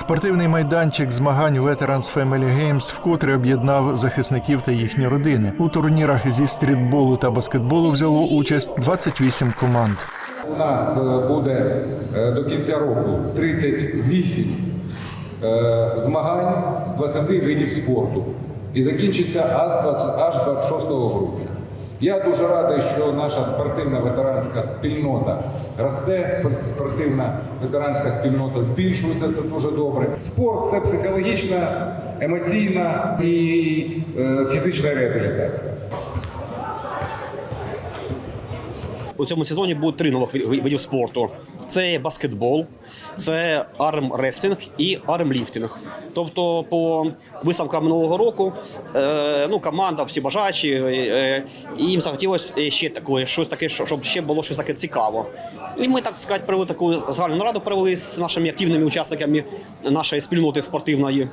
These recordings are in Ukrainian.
Спортивний майданчик змагань Veterans Family Games вкотре об'єднав захисників та їхні родини. У турнірах зі стрітболу та баскетболу взяло участь 28 команд. У нас е, буде е, до кінця року 38 е, змагань з 20 видів спорту і закінчиться аж аж 26 грудня. Я дуже радий, що наша спортивна ветеранська спільнота росте, спортивна ветеранська спільнота збільшується, це дуже добре. Спорт це психологічна, емоційна і е, фізична реабілітація. У цьому сезоні буде три нових видів спорту: це баскетбол, це армрестлінг і армліфтинг. Тобто, по виставкам минулого року, е, ну команда, всі бажаючі, е, їм захотілося ще таке, щось таке, щоб ще було щось таке цікаво. І ми так сказати провели таку загальну нараду провели з нашими активними учасниками нашої спільноти спортивної.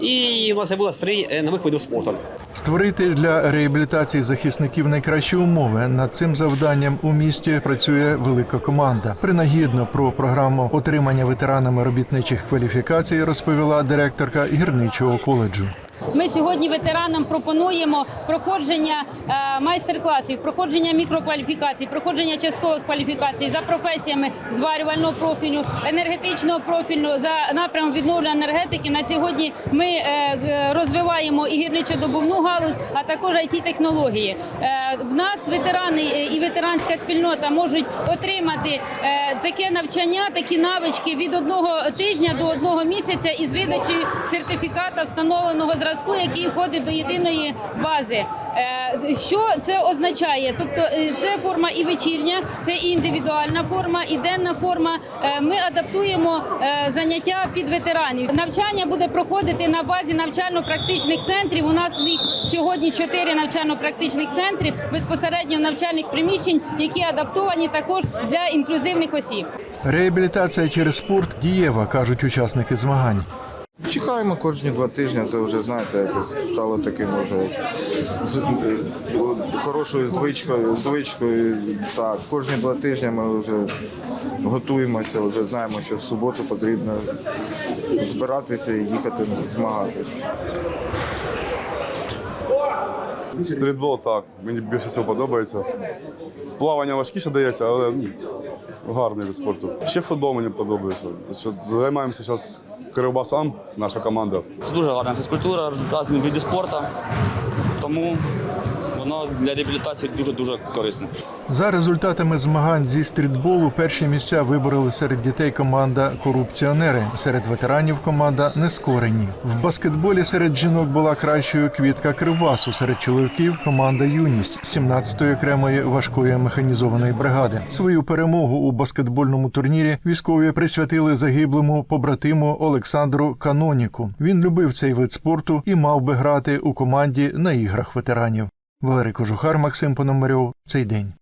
І у нас з'явилось три е, нових видів спорту. Створити для реабілітації захисників найкращі умови. Над цим завданням у місті працює велика команда. Принагідно про програму отримання ветеранами робітничих кваліфікацій розповіла директорка гірничого коледжу. Ми сьогодні ветеранам пропонуємо проходження е, майстер-класів, проходження мікрокваліфікацій, проходження часткових кваліфікацій за професіями зварювального профілю, енергетичного профілю за напрямом відновлення енергетики. На сьогодні ми е, розвиваємо і гірничодобувну галузь, а також it технології. Е, В нас ветерани е, і ветеранська спільнота можуть отримати е, таке навчання, такі навички від одного тижня до одного місяця із видачею сертифіката встановленого зразку, який входить до єдиної бази. Е, Що це означає? Тобто е, це форма і вечірня, це і індивідуальна форма, і денна форма. Е, Ми адаптуємо заняття під ветеранів. Навчання буде проходити на базі навчально-практичних центрів. У нас сьогодні чотири навчально-практичних центри безпосередньо навчальних приміщень, які адаптовані також для інклюзивних осіб. Реабілітація через спорт дієва, кажуть учасники змагань. Чекаємо кожні два тижні, це вже знаєте, якось стало таким уже з- е, хорошою звичкою, звичкою. Так, кожні два тижні ми вже готуємося, вже знаємо, що в суботу потрібно збиратися і їхати змагатися. Стрітбол так, мені більше всього подобається. Плавання важкіше дається, але ну, гарний від спорту. Ще футбол мені подобається. Що Займаємося зараз Кривбасам, наша команда. Це дуже гарна фізкультура, різні види спорту, тому воно для реабілітації дуже-дуже корисне. За результатами змагань зі стрітболу перші місця вибороли серед дітей команда корупціонери, серед ветеранів команда нескорені. В баскетболі серед жінок була кращою квітка Кривбасу, серед чоловіків команда Юність 17-ї окремої важкої механізованої бригади. Свою перемогу у баскетбольному турнірі військові присвятили загиблому побратиму Олександру Каноніку. Він любив цей вид спорту і мав би грати у команді на іграх ветеранів. Валерій Кожухар, Максим Пономарьов. Цей день.